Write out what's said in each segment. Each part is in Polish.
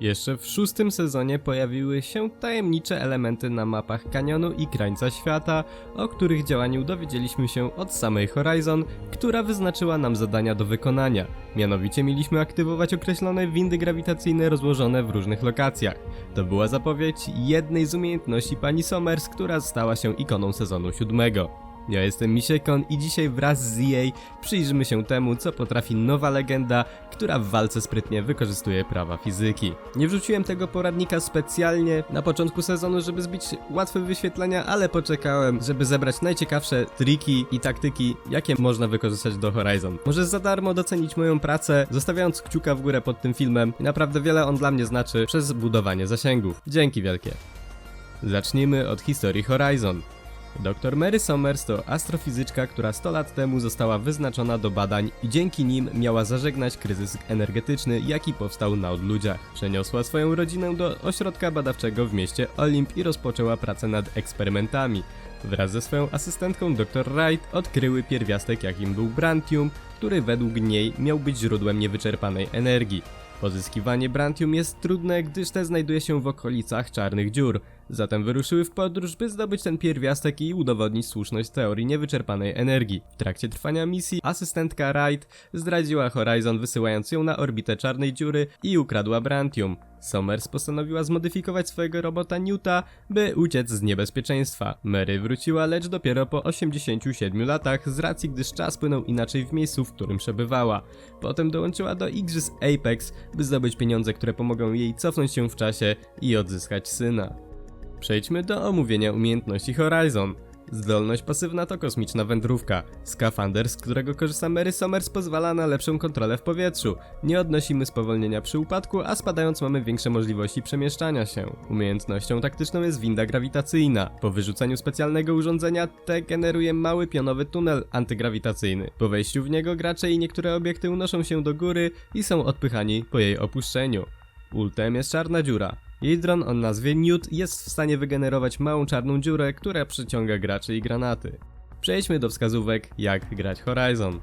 Jeszcze w szóstym sezonie pojawiły się tajemnicze elementy na mapach kanionu i krańca świata, o których działaniu dowiedzieliśmy się od samej Horizon, która wyznaczyła nam zadania do wykonania. Mianowicie mieliśmy aktywować określone windy grawitacyjne rozłożone w różnych lokacjach. To była zapowiedź jednej z umiejętności pani Somers, która stała się ikoną sezonu siódmego. Ja jestem Misiekon i dzisiaj wraz z EA przyjrzymy się temu, co potrafi nowa legenda, która w walce sprytnie wykorzystuje prawa fizyki. Nie wrzuciłem tego poradnika specjalnie na początku sezonu, żeby zbić łatwe wyświetlenia, ale poczekałem, żeby zebrać najciekawsze triki i taktyki, jakie można wykorzystać do Horizon. Możesz za darmo docenić moją pracę, zostawiając kciuka w górę pod tym filmem i naprawdę wiele on dla mnie znaczy przez budowanie zasięgów. Dzięki wielkie. Zacznijmy od historii Horizon. Dr Mary Somers to astrofizyczka, która 100 lat temu została wyznaczona do badań i dzięki nim miała zażegnać kryzys energetyczny, jaki powstał na odludziach. Przeniosła swoją rodzinę do ośrodka badawczego w mieście Olimp i rozpoczęła pracę nad eksperymentami. Wraz ze swoją asystentką dr Wright odkryły pierwiastek, jakim był Brantium, który według niej miał być źródłem niewyczerpanej energii. Pozyskiwanie Brantium jest trudne, gdyż te znajduje się w okolicach czarnych dziur. Zatem wyruszyły w podróż, by zdobyć ten pierwiastek i udowodnić słuszność teorii niewyczerpanej energii. W trakcie trwania misji asystentka Wright zdradziła Horizon wysyłając ją na orbitę czarnej dziury i ukradła Brantium. Somers postanowiła zmodyfikować swojego robota Newta, by uciec z niebezpieczeństwa. Mary wróciła, lecz dopiero po 87 latach, z racji gdyż czas płynął inaczej w miejscu, w którym przebywała. Potem dołączyła do Igrzysk Apex, by zdobyć pieniądze, które pomogą jej cofnąć się w czasie i odzyskać syna. Przejdźmy do omówienia umiejętności Horizon. Zdolność pasywna to kosmiczna wędrówka. Skafander, z którego korzysta Mary Somers, pozwala na lepszą kontrolę w powietrzu. Nie odnosimy spowolnienia przy upadku, a spadając mamy większe możliwości przemieszczania się. Umiejętnością taktyczną jest winda grawitacyjna. Po wyrzuceniu specjalnego urządzenia te generuje mały pionowy tunel antygrawitacyjny. Po wejściu w niego gracze i niektóre obiekty unoszą się do góry i są odpychani po jej opuszczeniu. Ultem jest czarna dziura. Jej dron o nazwie Newt jest w stanie wygenerować małą czarną dziurę, która przyciąga graczy i granaty. Przejdźmy do wskazówek, jak grać Horizon.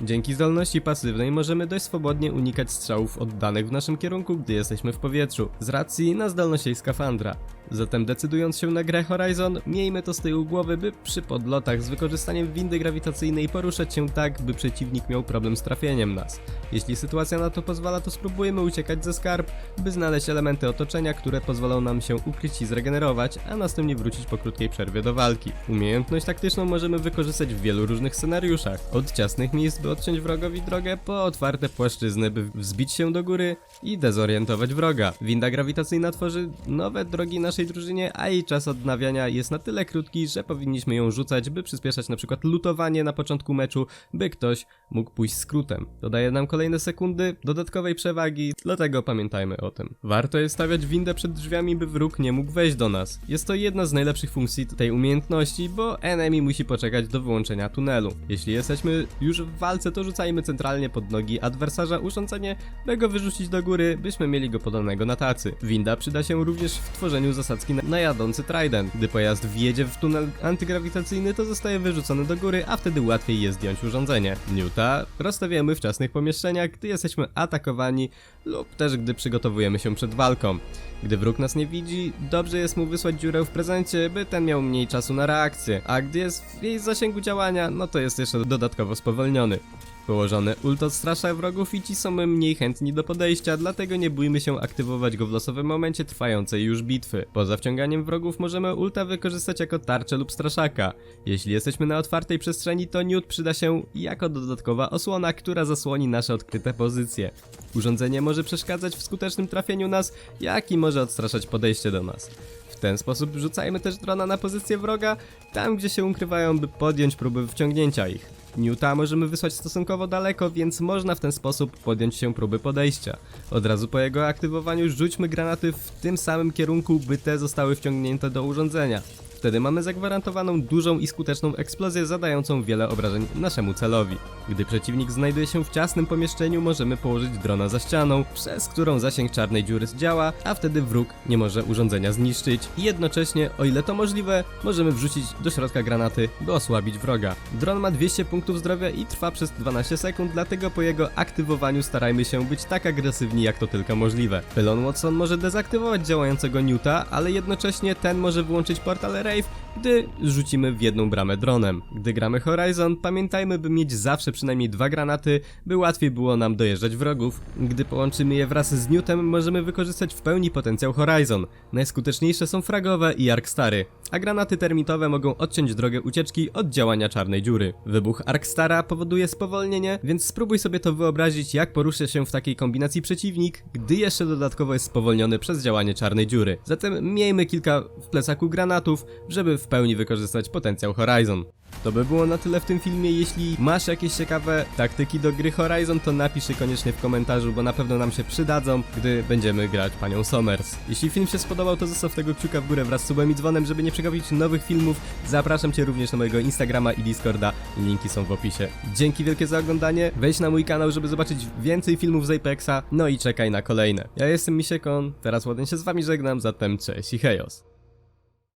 Dzięki zdolności pasywnej możemy dość swobodnie unikać strzałów oddanych w naszym kierunku, gdy jesteśmy w powietrzu, z racji na zdolność jej skafandra. Zatem decydując się na grę Horizon, miejmy to z tyłu głowy, by przy podlotach z wykorzystaniem windy grawitacyjnej poruszać się tak, by przeciwnik miał problem z trafieniem nas. Jeśli sytuacja na to pozwala, to spróbujemy uciekać ze skarb, by znaleźć elementy otoczenia, które pozwolą nam się ukryć i zregenerować, a następnie wrócić po krótkiej przerwie do walki. Umiejętność taktyczną możemy wykorzystać w wielu różnych scenariuszach. Od ciasnych miejsc, by odciąć wrogowi drogę, po otwarte płaszczyzny, by wzbić się do góry i dezorientować wroga. Winda grawitacyjna tworzy nowe drogi naszej drużynie, a jej czas odnawiania jest na tyle krótki, że powinniśmy ją rzucać, by przyspieszać na przykład lutowanie na początku meczu, by ktoś mógł pójść skrótem. Dodaje nam kolejne sekundy dodatkowej przewagi, dlatego pamiętajmy o tym. Warto jest stawiać windę przed drzwiami, by wróg nie mógł wejść do nas. Jest to jedna z najlepszych funkcji tej umiejętności, bo enemy musi poczekać do wyłączenia tunelu. Jeśli jesteśmy już w walce, to rzucajmy centralnie pod nogi adwersarza urządzenie, by go wyrzucić do góry, byśmy mieli go podanego na tacy. Winda przyda się również w tworzeniu zasadzki na, jadący trident. Gdy pojazd wjedzie w tunel antygrawitacyjny, to zostaje wyrzucony do góry, a wtedy łatwiej jest zdjąć urządzenie. Newta rozstawiamy w czasnych pomieszczeniach, gdy jesteśmy atakowani lub też gdy przygotowujemy się przed walką. Gdy wróg nas nie widzi, dobrze jest mu wysłać dziurę w prezencie, by ten miał mniej czasu na reakcję, a gdy jest w jej zasięgu działania, no to jest jeszcze dodatkowo spowolniony. Położony ult odstrasza wrogów i ci są mniej chętni do podejścia, dlatego nie bójmy się aktywować go w losowym momencie trwającej już bitwy. Poza wciąganiem wrogów możemy ulta wykorzystać jako tarczę lub straszaka. Jeśli jesteśmy na otwartej przestrzeni, to Newt przyda się jako dodatkowa osłona, która zasłoni nasze odkryte pozycje. Urządzenie może przeszkadzać w skutecznym trafieniu nas, jak i może odstraszać podejście do nas. W ten sposób rzucajmy też drona na pozycję wroga, tam gdzie się ukrywają, by podjąć próby wciągnięcia ich. Newta możemy wysłać stosunkowo daleko, więc można w ten sposób podjąć się próby podejścia. Od razu po jego aktywowaniu rzućmy granaty w tym samym kierunku, by te zostały wciągnięte do urządzenia. Wtedy mamy zagwarantowaną dużą i skuteczną eksplozję zadającą wiele obrażeń naszemu celowi. Gdy przeciwnik znajduje się w ciasnym pomieszczeniu, możemy położyć drona za ścianą, przez którą zasięg czarnej dziury działa, a wtedy wróg nie może urządzenia zniszczyć. Jednocześnie, o ile to możliwe, możemy wrzucić do środka granaty, by osłabić wroga. Dron ma 200 punktów zdrowia i trwa przez 12 sekund, dlatego po jego aktywowaniu starajmy się być tak agresywni jak to tylko możliwe. Pylon Watson może dezaktywować działającego Newta, ale jednocześnie ten może wyłączyć portal safe. Gdy rzucimy w jedną bramę dronem. Gdy gramy Horizon, pamiętajmy by mieć zawsze przynajmniej dwa granaty, by łatwiej było nam dojeżdżać wrogów. Gdy połączymy je wraz z Newtem, możemy wykorzystać w pełni potencjał Horizon. Najskuteczniejsze są fragowe i Arkstary, a granaty termitowe mogą odciąć drogę ucieczki od działania czarnej dziury. Wybuch Arkstara powoduje spowolnienie, więc spróbuj sobie to wyobrazić, jak porusza się w takiej kombinacji przeciwnik, gdy jeszcze dodatkowo jest spowolniony przez działanie czarnej dziury. Zatem miejmy kilka w plecaku granatów, żeby w pełni wykorzystać potencjał Horizon. To by było na tyle w tym filmie. Jeśli masz jakieś ciekawe taktyki do gry Horizon, to napisz je koniecznie w komentarzu, bo na pewno nam się przydadzą, gdy będziemy grać panią Somers. Jeśli film się spodobał, to zostaw tego kciuka w górę wraz z subem i dzwonem, żeby nie przegapić nowych filmów. Zapraszam Cię również na mojego Instagrama i Discorda, linki są w opisie. Dzięki wielkie za oglądanie, wejdź na mój kanał, żeby zobaczyć więcej filmów z Apexa, no i czekaj na kolejne. Ja jestem Misiekon, teraz ładnie się z Wami żegnam, zatem cześć i hejos.